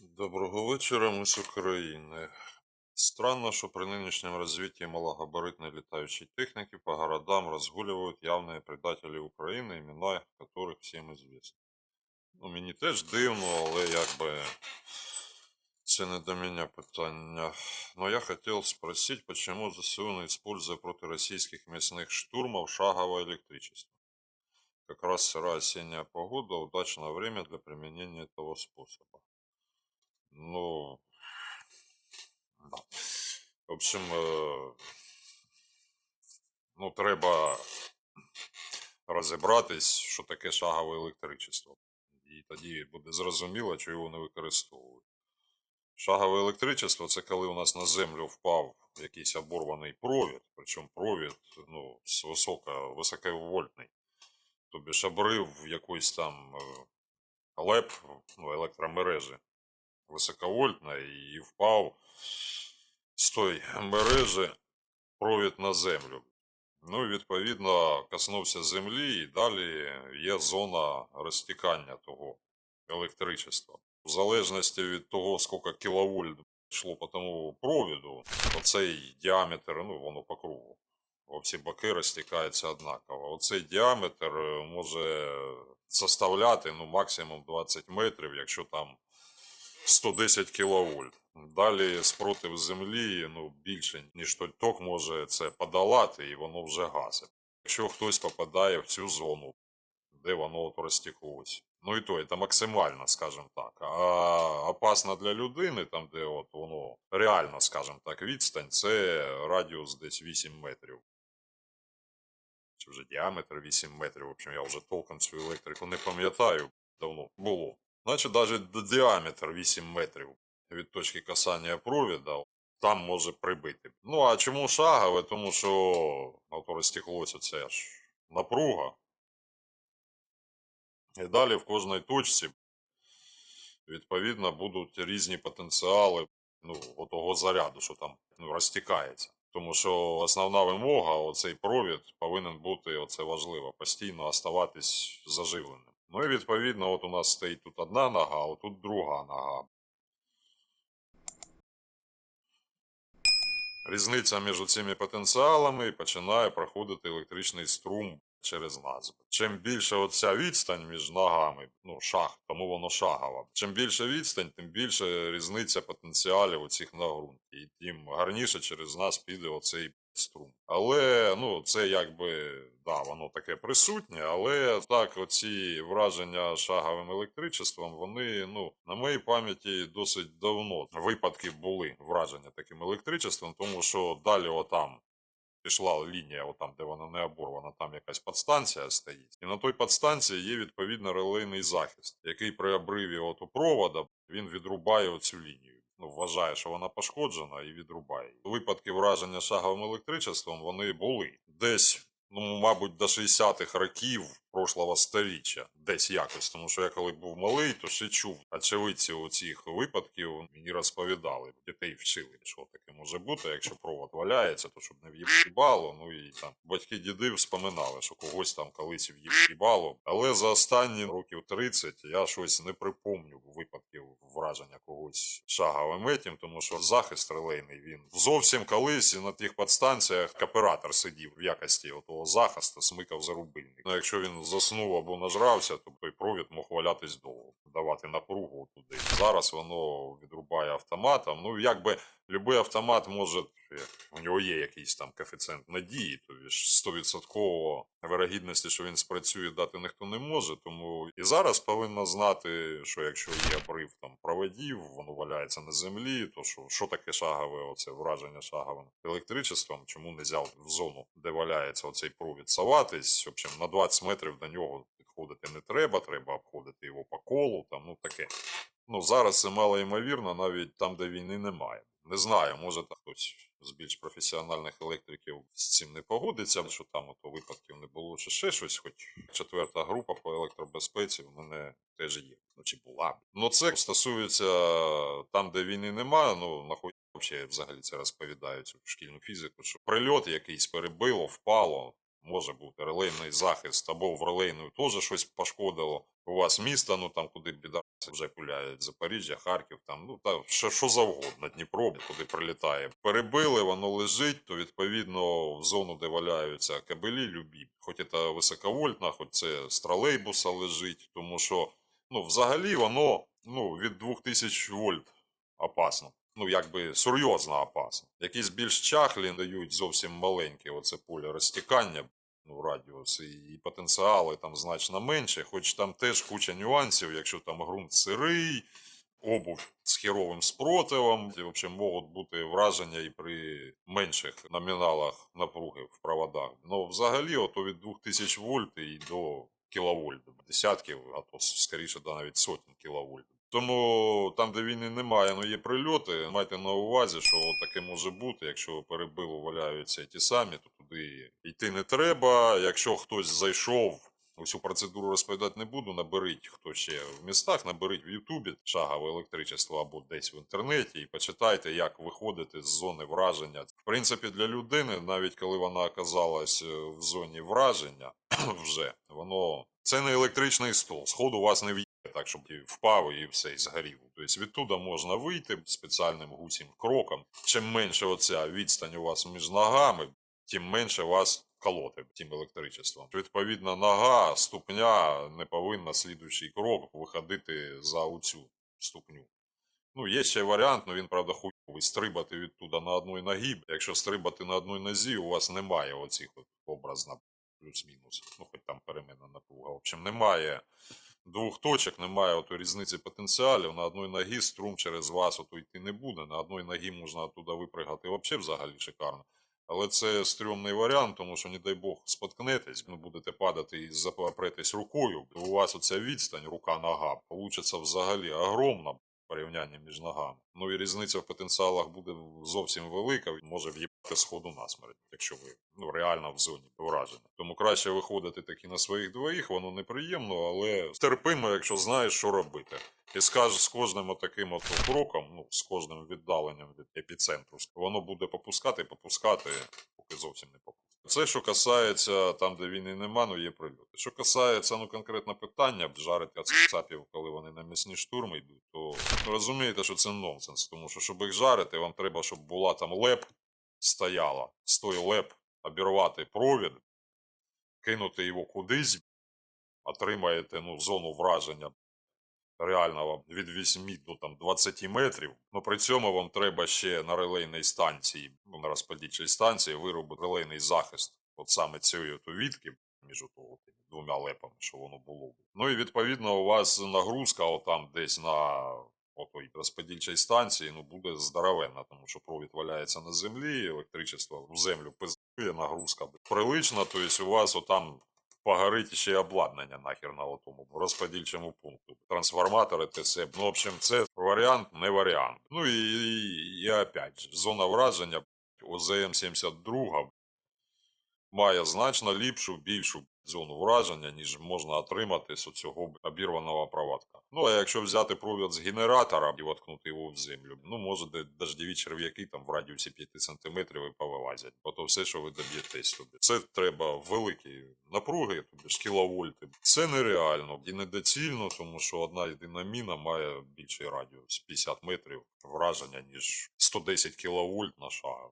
Доброго вечора, ми з України. Странно, що при нынешнем развитии малогабаритной летающей техники по городам разгуливают явные предатели України, імена которых всім известны. Ну, мені теж дивно, але якби це не до мене питання. Но я хотел спросить, почему ЗСУ не используя против российских мясных штурмов шаговое электричество? Как раз сырая осенняя погода, удачное время для применения этого способа. Ну. В общем, е, ну, треба розібратись, що таке шагове електричество. І тоді буде зрозуміло, що його не використовують. Шагове електричество це коли у нас на землю впав якийсь оборваний провід, причому провід ну, з високо. Тобі ж обрив якоїсь там е, леп ну, електромережі високовольтної і впав з тої мережі провід на землю. Ну і відповідно коснувся землі, і далі є зона розтікання того електричества. В залежності від того, скільки кіловольт йшло по тому провіду, оцей діаметр, ну воно по кругу. Всі боки розтікаються однаково. Оцей діаметр е, може составляти ну, максимум 20 метрів, якщо там 110 кВт. Далі спротив землі ну, більше, ніж той ток може це подолати, і воно вже гасить. Якщо хтось попадає в цю зону, де воно от розтеклось. Ну і то, це максимально, скажімо так. А опасно для людини, там, де от воно реально, скажімо так, відстань, це радіус десь 8 метрів. Чи вже діаметр 8 метрів. В общем, я вже толком цю електрику не пам'ятаю. Давно було. Значить, навіть діаметр 8 метрів від точки касання провіда там може прибити. Ну а чому шагове? Тому що от це ж напруга. І далі в кожній точці, відповідно, будуть різні потенціали ну, отого заряду, що там ну, розтікається. Тому що основна вимога, оцей провід повинен бути, оце важливо, постійно оставатись заживленим. Ну і відповідно, от у нас стоїть тут одна нога, а тут друга нога. Різниця між цими потенціалами починає проходити електричний струм через нас. Чим більше оця відстань між ногами, ну шаг, тому воно шагово. Чим більше відстань, тим більше різниця потенціалів у цих нагрунтів. І тим гарніше через нас піде оцей струм. Але ну це якби да, воно таке присутнє, але так, оці враження шаговим електричеством, вони ну на моїй пам'яті досить давно випадки були враження таким електричеством, тому що далі отам. Пішла лінія, отам, де вона не оборвана, там якась подстанція стоїть. І на той подстанції є відповідно релейний захист, який при обриві от провода він відрубає оцю лінію. Ну, вважає, що вона пошкоджена і відрубає. Випадки враження шаговим електричеством вони були десь. Ну, мабуть, до 60-х років прошлого сторіччя, десь якось, тому що я коли був малий, то ще чув. Очевидці оцих випадків мені розповідали. Дітей вчили, що таке може бути. Якщо провод валяється, то щоб не в'їбало. Ну і там батьки діди вспоминали, що когось там колись в'їбало. Але за останні років 30 я щось не припомню випадків враження когось шаговим етім, тому що захист релейний він зовсім колись на тих подстанціях оператор сидів в якості того захисту, смикав за рубильник. Ну, якщо він заснув або нажрався, то той провід мог валятись довго, давати напругу туди. Зараз воно відрубає автоматом. Ну, якби будь-який автомат може, у нього є якийсь там коефіцієнт надії, то ж 100% вирогідності, що він спрацює, дати ніхто не може. Тому і зараз повинно знати, що якщо є обрив там проводів, воно валяється на землі, то що, що таке шагове, оце враження шаговим електричеством, чому не взяв в зону, де валяється оцей провід соватись, в общем, на 20 метрів до нього підходити не треба, треба обходити його по колу, там, ну таке. Ну, зараз це мало ймовірно, навіть там, де війни немає. Не знаю, може там хтось з більш професіональних електриків з цим не погодиться, що там ото випадків не було, чи ще щось, хоч четверта група по електробезпеці в мене теж є. Ну чи була. Ну це стосується там, де війни немає, ну нахуй взагалі це розповідають в шкільну фізику, що прильот якийсь перебило, впало. Може бути релейний захист, або в релейну теж щось пошкодило. У вас місто, ну там куди біда вже пуляють Запоріжжя, Харків, там ну та що, що завгодно, Дніпро, куди прилітає. Перебили, воно лежить, то відповідно в зону, де валяються кабелі, любі, хоч це високовольтна, хоч це з тролейбуса лежить, тому що ну взагалі воно ну від 2000 вольт опасно. Ну, якби серйозно опасно. Якісь більш чахлі дають зовсім маленькі оце поле розтікання, ну, радіус, і, і потенціали там значно менше, хоч там теж куча нюансів, якщо там ґрунт сирий, обув з хіровим спротивом, і, в общем, можуть бути враження і при менших номіналах напруги в проводах. Ну, взагалі, ото від 2000 вольт і до кіловольт, десятків, а то скоріше да, навіть сотень кіловольт. Тому там, де війни немає, ну є прильоти. Майте на увазі, що таке може бути. Якщо перебило валяються ті самі, то туди йти не треба. Якщо хтось зайшов, усю процедуру розповідати не буду. Наберіть хто ще в містах, наберіть в Ютубі шагове електричество або десь в інтернеті і почитайте, як виходити з зони враження. В принципі, для людини, навіть коли вона оказалась е, в зоні враження, вже воно це не електричний стол. Сходу вас не так, щоб впав і все і згорів. Тобто відтуда можна вийти спеціальним гусім кроком. Чим менше оця відстань у вас між ногами, тим менше вас колоти тим електричеством. Відповідно, нога, ступня не повинна слідуючий крок виходити за оцю ступню. Ну, є ще варіант, але він, правда, хуйовий. Стрибати відтуда на одній ногі. Якщо стрибати на одній нозі, у вас немає оцих образно плюс-мінус. Ну, хоч там перемінна напруга. В общем, немає двох точок, немає ото різниці потенціалів. На одній ногі струм через вас ото йти не буде. На одній ногі можна туди випригати взагалі взагалі шикарно. Але це стрьомний варіант, тому що, не дай Бог, споткнетесь, ви будете падати і запретись рукою, у вас оця відстань, рука-нога, получиться взагалі огромна порівняння між ногами. Ну і різниця в потенціалах буде зовсім велика, може в'їбати сходу насмерть, якщо ви ну, реально в зоні враження. Тому краще виходити таки на своїх двоїх, воно неприємно, але терпимо, якщо знаєш, що робити. І скажеш з кожним отаким от кроком, ну, з кожним віддаленням від епіцентру, воно буде попускати, попускати, поки зовсім не попускає. Це, що касається там, де війни нема, ну є прильоти. Що касається ну, конкретно питання, жарити цапів, коли вони на м'ясні штурми йдуть, то ну, розумієте, що це нонсенс. Тому що, щоб їх жарити, вам треба, щоб була там леп стояла. З той леп обірвати провід, кинути його кудись, отримаєте ну, зону враження реального від 8 до там 20 метрів. Ну при цьому вам треба ще на релейній станції, ну на розподільчій станції виробити релейний захист, от саме цієї то відки між того, двома лепами, що воно було. Ну і відповідно у вас нагрузка отам десь на отой розподільчій станції ну буде здоровенна, тому що провід валяється на землі, електричество в землю пиздує, нагрузка прилична, тобто у вас отам погорить ще й обладнання нахер на тому розподільчому пункту. Трансформатори, ТС. Ну, в общем, це варіант, не варіант. Ну і, і, і опять же, зона враження ОЗМ-72 має значно ліпшу, більшу зону враження, ніж можна отримати з цього обірваного проводка. Ну, а якщо взяти провід з генератора і воткнути його в землю, ну, може, де дождєві черв'яки там в радіусі 5 см і повилазять. Бо то все, що ви доб'єтесь туди. Це треба великі напруги, тобі ж кіловольти. Це нереально і недоцільно, тому що одна єдина міна має більший радіус 50 метрів враження, ніж 110 кВт на шаг.